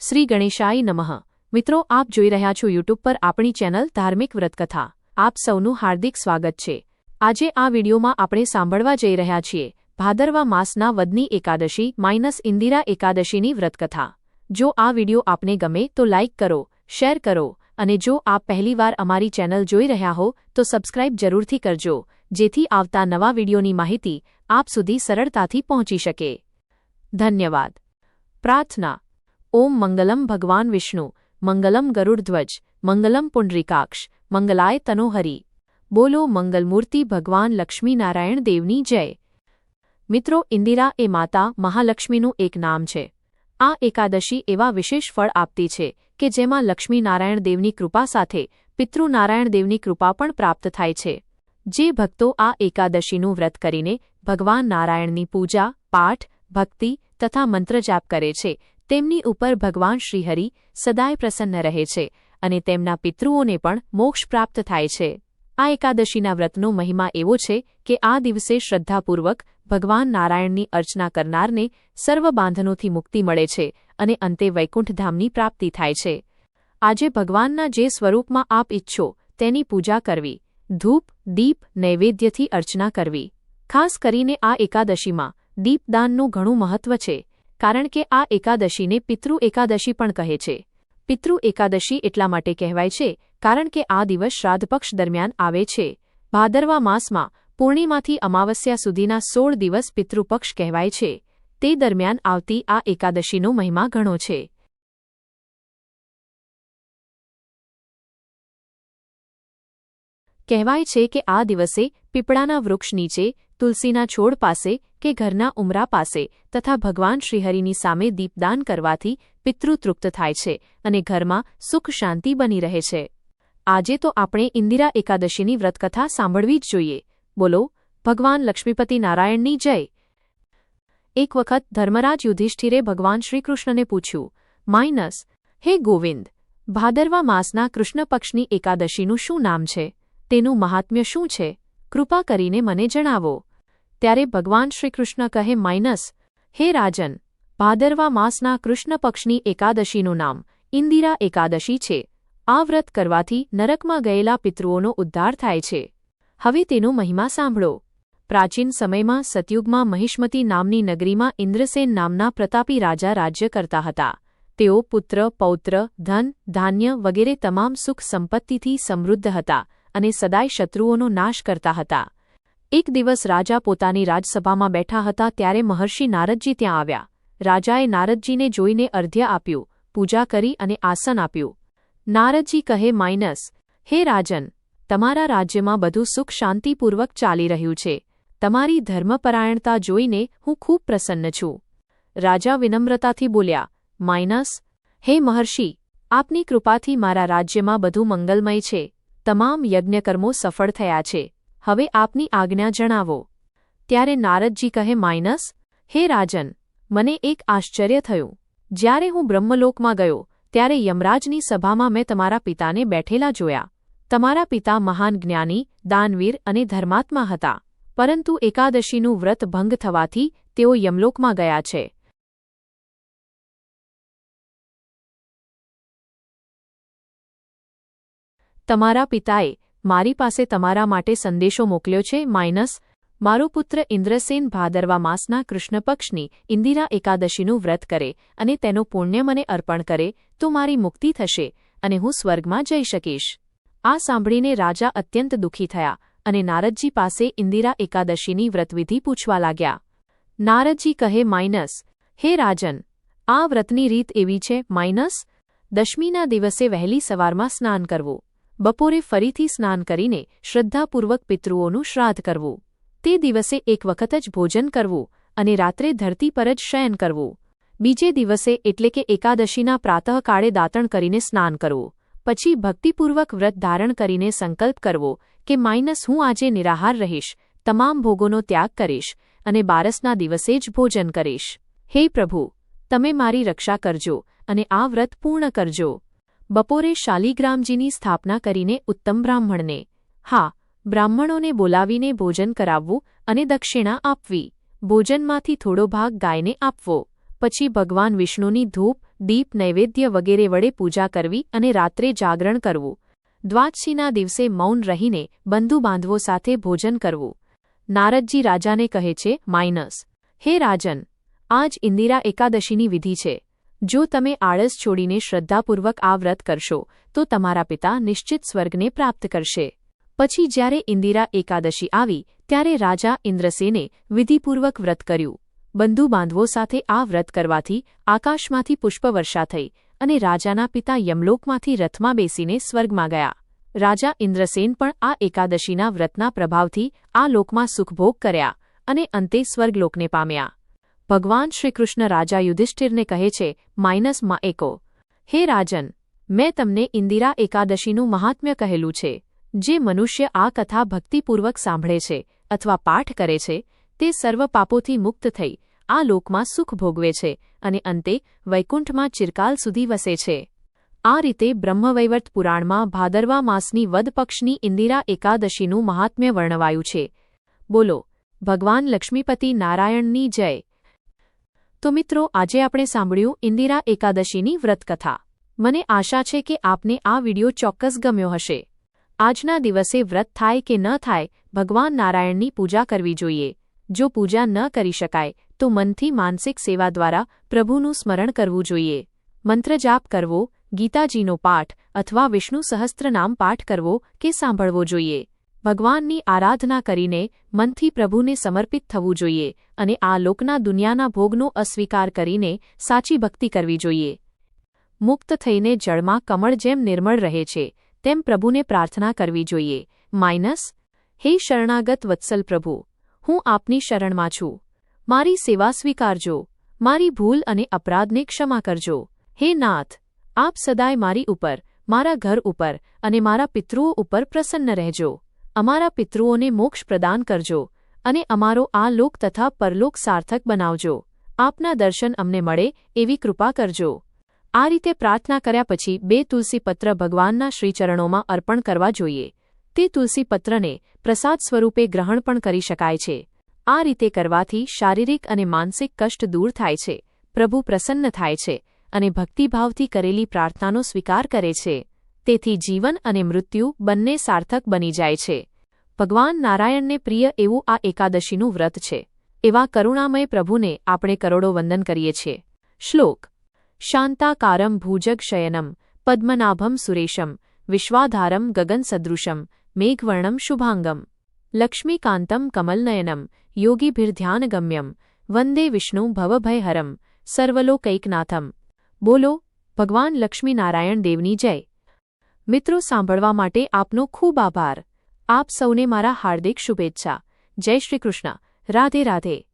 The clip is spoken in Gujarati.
શ્રી ગણેશાય નમઃ. મિત્રો, આપ જોઈ રહ્યા છો યુટ્યુબ પર આપણી ચેનલ ધાર્મિક વ્રતકથા. આપ સૌનું હાર્દિક સ્વાગત છે. આજે આ વિડીયોમાં આપણે સાંભળવા જઈ રહ્યા છીએ ભાદરવા માસના વદની એકાદશી માઇનસ ઇન્દિરા એકાદશીની વ્રતકથા. જો આ વીડિયો આપને ગમે તો લાઇક કરો, શેર કરો અને જો આપ પહેલીવાર અમારી ચેનલ જોઈ રહ્યા હો તો સબસ્ક્રાઇબ જરૂરથી કરજો, જેથી આવતા નવા વિડીયોની માહિતી આપ સુધી સરળતાથી પહોંચી શકે. ધન્યવાદ. પ્રાર્થના. ઓમ મંગલમ ભગવાન વિષ્ણુ મંગલમ ગરુડધ્વજ મંગલમ પુંડરીકાક્ષ મંગલાય તનોહરી બોલો મંગલમૂર્તિ ભગવાન લક્ષ્મીનારાયણ દેવની જય મિત્રો ઇન્દિરા એ માતા મહાલક્ષ્મીનું એક નામ છે આ એકાદશી એવા વિશેષ ફળ આપતી છે કે જેમાં લક્ષ્મીનારાયણ દેવની કૃપા સાથે પિતૃનારાયણ દેવની કૃપા પણ પ્રાપ્ત થાય છે જે ભક્તો આ એકાદશીનું વ્રત કરીને ભગવાન નારાયણની પૂજા પાઠ ભક્તિ તથા મંત્રજાપ કરે છે તેમની ઉપર ભગવાન શ્રીહરિ સદાય પ્રસન્ન રહે છે અને તેમના પિતૃઓને પણ મોક્ષ પ્રાપ્ત થાય છે. આ એકાદશીના વ્રતનો મહિમા એવો છે કે આ દિવસે શ્રદ્ધાપૂર્વક ભગવાન નારાયણની અર્ચના કરનારને સર્વ બાંધનોથી મુક્તિ મળે છે અને અંતે વૈકુંઠધામની પ્રાપ્તિ થાય છે. આજે ભગવાનના જે સ્વરૂપમાં આપ ઇચ્છો તેની પૂજા કરવી, ધૂપ, દીપ, નૈવેદ્યથી અર્ચના કરવી. ખાસ કરીને આ એકાદશીમાં દીપદાનનું ઘણું મહત્વ છે. કારણ કે આ એકાદશીને પિતૃ એકાદશી પણ કહે છે. પિતૃ એકાદશી એટલા માટે કહેવાય છે, કારણ કે આ દિવસ શ્રાદ્ધપક્ષ દરમિયાન આવે છે. ભાદરવા માસમાં, પૂર્ણિમાથી અમાવસ્યા સુધીના સોળ દિવસ પિતૃપક્ષ કહેવાય છે. તે દરમિયાન આવતી આ એકાદશીનો મહિમા ઘણો છે. કહેવાય છે કે આ દિવસે પીપળાના વૃક્ષ નીચે, તુલસીના છોડ પાસે કે ઘરના ઉમરા પાસે તથા ભગવાન શ્રીહરિની સામે દીપદાન કરવાથી પિતૃ તૃપ્ત થાય છે અને ઘરમાં સુખ શાંતિ બની રહે છે. આજે તો આપણે ઇન્દિરા એકાદશીની વ્રતકથા સાંભળવી જ જોઈએ. બોલો, ભગવાન લક્ષ્મીપતિ નારાયણની જય. એક વખત ધર્મરાજ યુધિષ્ઠિરે ભગવાન શ્રીકૃષ્ણને પૂછ્યું, માઇનસ, હે ગોવિંદ, ભાદરવા માસના કૃષ્ણ પક્ષની એકાદશીનું શું નામ છે? તેનું મહાત્મ્ય શું છે? કૃપા કરીને મને જણાવો. ત્યારે ભગવાન શ્રીકૃષ્ણ કહે, માઇનસ, હે રાજન, ભાદરવા માસના કૃષ્ણ પક્ષની એકાદશીનું નામ ઇન્દિરા એકાદશી છે. આ વ્રત કરવાથી નરકમાં ગયેલા પિતૃઓનો ઉદ્ધાર થાય છે. હવે તેનો મહિમા સાંભળો. પ્રાચીન સમયમાં સતયુગમાં મહિષ્મતી નામની નગરીમાં ઇન્દ્રસેન નામના પ્રતાપી રાજા રાજ્ય કરતા હતા. તેઓ પુત્ર, પૌત્ર, ધન, ધાન્ય વગેરે તમામ સુખ સંપત્તિથી સમૃદ્ધ હતા અને સદાય શત્રુઓનો નાશ કરતા હતા. એક દિવસ રાજા પોતાની રાજસભામાં બેઠા હતા ત્યારે મહર્ષિ નારદજી ત્યાં આવ્યા. રાજાએ નારદજીને જોઈને અર્ધ્ય આપ્યું, પૂજા કરી અને આસન આપ્યું. નારદજી કહે, માઇનસ. હે રાજન, તમારા રાજ્યમાં બધું સુખ શાંતિપૂર્વક ચાલી રહ્યું છે. તમારી ધર્મપરાયણતા જોઈને હું ખૂબ પ્રસન્ન છું. રાજા વિનમ્રતાથી બોલ્યા, માઇનસ. હે મહર્ષિ, આપની કૃપાથી મારા રાજ્યમાં બધું મંગલમય છે. તમામ યજ્ઞકર્મો સફળ થયા છે. હવે આપની આજ્ઞા જણાવો. ત્યારે નારદજી કહે, માઇનસ, હે રાજન, મને એક આશ્ચર્ય થયું. જ્યારે હું બ્રહ્મલોકમાં ગયો, ત્યારે યમરાજની સભામાં મેં તમારા પિતાને બેઠેલા જોયા. તમારા પિતા મહાન જ્ઞાની, દાનવીર અને ધર્માત્મા હતા. પરંતુ એકાદશીનું વ્રત ભંગ થવાથી તેઓ યમલોકમાં ગયા છે. તમારા પિતાએ મારી પાસે તમારા માટે સંદેશો મોકલ્યો છે. માઇનસ, મારો પુત્ર ઇન્દ્રસેન ભાદરવા માસના કૃષ્ણપક્ષની ઇન્દિરા એકાદશીનું વ્રત કરે અને તેનો પુણ્ય મને અર્પણ કરે, તો મારી મુક્તિ થશે અને હું સ્વર્ગમાં જઈ શકીશ. આ સાંભળીને રાજા અત્યંત દુઃખી થયા અને નારદજી પાસે ઇન્દિરા એકાદશીની વ્રતવિધિ પૂછવા લાગ્યા. નારદજી કહે, માઇનસ, હે રાજન, આ વ્રતની રીત એવી છે. માઇનસ, દશમીના દિવસે વહેલી સવારમાં સ્નાન કરવું. બપોરે ફરીથી સ્નાન કરીને શ્રદ્ધાપૂર્વક પિતૃઓનું શ્રાદ્ધ કરવું. તે દિવસે એક વખત જ ભોજન કરવું અને રાત્રે ધરતી પર જ શયન કરવું. બીજે દિવસે એટલે કે એકાદશીના પ્રાતઃકાળે દાતણ કરીને સ્નાન કરવું. પછી ભક્તિપૂર્વક વ્રત ધારણ કરીને સંકલ્પ કરવો કે માઇનસ હું આજે નિરાહાર રહીશ, તમામ ભોગોનો ત્યાગ કરીશ અને બારસના દિવસે જ ભોજન કરીશ. હે પ્રભુ, તમે મારી રક્ષા કરજો અને આ વ્રત પૂર્ણ કરજો. બપોરે શાલિગ્રામજીની સ્થાપના કરીને ઉત્તમ બ્રાહ્મણને, હા, બ્રાહ્મણોને બોલાવીને ભોજન કરાવવું અને દક્ષિણા આપવી. ભોજનમાંથી થોડો ભાગ ગાયને આપવો. પછી ભગવાન વિષ્ણુની ધૂપ, દીપ, નૈવેદ્ય વગેરે વડે પૂજા કરવી અને રાત્રે જાગરણ કરવું. દ્વાદશીના દિવસે મૌન રહીને બંધુ બાંધવો સાથે ભોજન કરવું. નારદજી રાજાને કહે છે, માઇનસ. હે રાજન, આજ ઇન્દિરા એકાદશીની વિધિ છે. જો તમે આળસ છોડીને શ્રદ્ધાપૂર્વક આ વ્રત કરશો, તો તમારા પિતા નિશ્ચિત સ્વર્ગને પ્રાપ્ત કરશે. પછી જ્યારે ઇન્દિરા એકાદશી આવી, ત્યારે રાજા ઇન્દ્રસેને વિધિપૂર્વક વ્રત કર્યું. બંધુ બાંધવો સાથે આ વ્રત કરવાથી આકાશમાંથી પુષ્પવર્ષા થઈ અને રાજાના પિતા યમલોકમાંથી રથમાં બેસીને સ્વર્ગમાં ગયા. રાજા ઇન્દ્રસેન પણ આ એકાદશીના વ્રતના પ્રભાવથી આ લોકમાં સુખભોગ કર્યા અને અંતે સ્વર્ગલોકને પામ્યા. ભગવાન શ્રીકૃષ્ણ રાજા યુધિષ્ઠિરને કહે છે માઇનસમાં એકો. હે રાજન, મેં તમને ઇન્દિરા એકાદશીનું મહાત્મ્ય કહેલું છે, જે મનુષ્ય આ કથા ભક્તિપૂર્વક સાંભળે છે અથવા પાઠ કરે છે, તે સર્વ પાપોથી મુક્ત થઈ, આ લોકમાં સુખ ભોગવે છે અને અંતે વૈકુંઠમાં ચિરકાલ સુધી વસે છે. આ રીતે બ્રહ્મવૈવર્ત પુરાણમાં ભાદરવા માસની વદપક્ષની ઇન્દિરા એકાદશીનું મહાત્મ્ય વર્ણવાયું છે. બોલો, ભગવાન લક્ષ્મીપતિ નારાયણની જય. તો મિત્રો, આજે આપણે સાંભળ્યું ઇન્દિરા એકાદશીની વ્રતકથા. મને આશા છે કે આપને આ વિડિયો ચોક્કસ ગમ્યો હશે. આજના દિવસે વ્રત થાય કે ન થાય, ભગવાન નારાયણની પૂજા કરવી જોઈએ. જો પૂજા ન કરી શકાય, તો મનથી માનસિક સેવા દ્વારા પ્રભુનું સ્મરણ કરવું જોઈએ. મંત્રજાપ કરવો, ગીતાજીનો પાઠ અથવા વિષ્ણુ સહસ્ત્રનામ પાઠ કરવો કે સાંભળવો જોઈએ. ભગવાનની આરાધના કરીને મનથી પ્રભુને સમર્પિત થવું જોઈએ અને આ લોકના દુનિયાના ભોગનો અસ્વીકાર કરીને સાચી ભક્તિ કરવી જોઈએ. મુક્ત થઈને જળમાં કમળ જેમ નિર્મળ રહે છે, તેમ પ્રભુને પ્રાર્થના કરવી જોઈએ. માઇનસ, હે શરણાગત વત્સલ પ્રભુ, હું આપની શરણમાં છું. મારી સેવા સ્વીકારજો, મારી ભૂલ અને અપરાધને ક્ષમા કરજો. હે નાથ, આપ સદાય મારી ઉપર, મારા ઘર ઉપર અને મારા પિતૃઓ ઉપર પ્રસન્ન રહેજો. અમારા પિતૃઓને મોક્ષ પ્રદાન કરજો અને અમારો આ લોક તથા પરલોક સાર્થક બનાવજો. આપના દર્શન અમને મળે એવી કૃપા કરજો. આ રીતે પ્રાર્થના કર્યા પછી બે તુલસીપત્ર ભગવાનના શ્રીચરણોમાં અર્પણ કરવા જોઈએ. તે તુલસીપત્રને પ્રસાદ સ્વરૂપે ગ્રહણ પણ કરી શકાય છે. આ રીતે કરવાથી શારીરિક અને માનસિક કષ્ટ દૂર થાય છે. પ્રભુ પ્રસન્ન થાય છે અને ભક્તિભાવથી કરેલી પ્રાર્થનાનો સ્વીકાર કરે છે. તેથી જીવન અને મૃત્યુ બંને સાર્થક બની જાય છે. ભગવાન નારાયણને પ્રિય એવું આ એકાદશીનું વ્રત છે. એવા કરુણામય પ્રભુને આપણે કરોડો વંદન કરીએ છીએ. શ્લોક. શાંતાકારમ ભૂજગ શયનમ, પદ્મનાભમ સુરેશમ, વિશ્વાધારમ ગગનસદૃશમ મેઘવર્ણમ શુભાંગમ. લક્ષ્મીકાંતમ કમલનયનમ, યોગીભિર્ધ્યાનગમ્યમ, વંદે વિષ્ણુ ભવભયહરમ, સર્વલોકૈકનાથમ. બોલો, ભગવાન લક્ષ્મીનારાયણ દેવની જય. મિત્રો, સાંભળવા માટે આપનો ખૂબ આભાર. આપ સૌને મારા હાર્દિક શુભેચ્છા. જય શ્રી કૃષ્ણ. રાધે રાધે.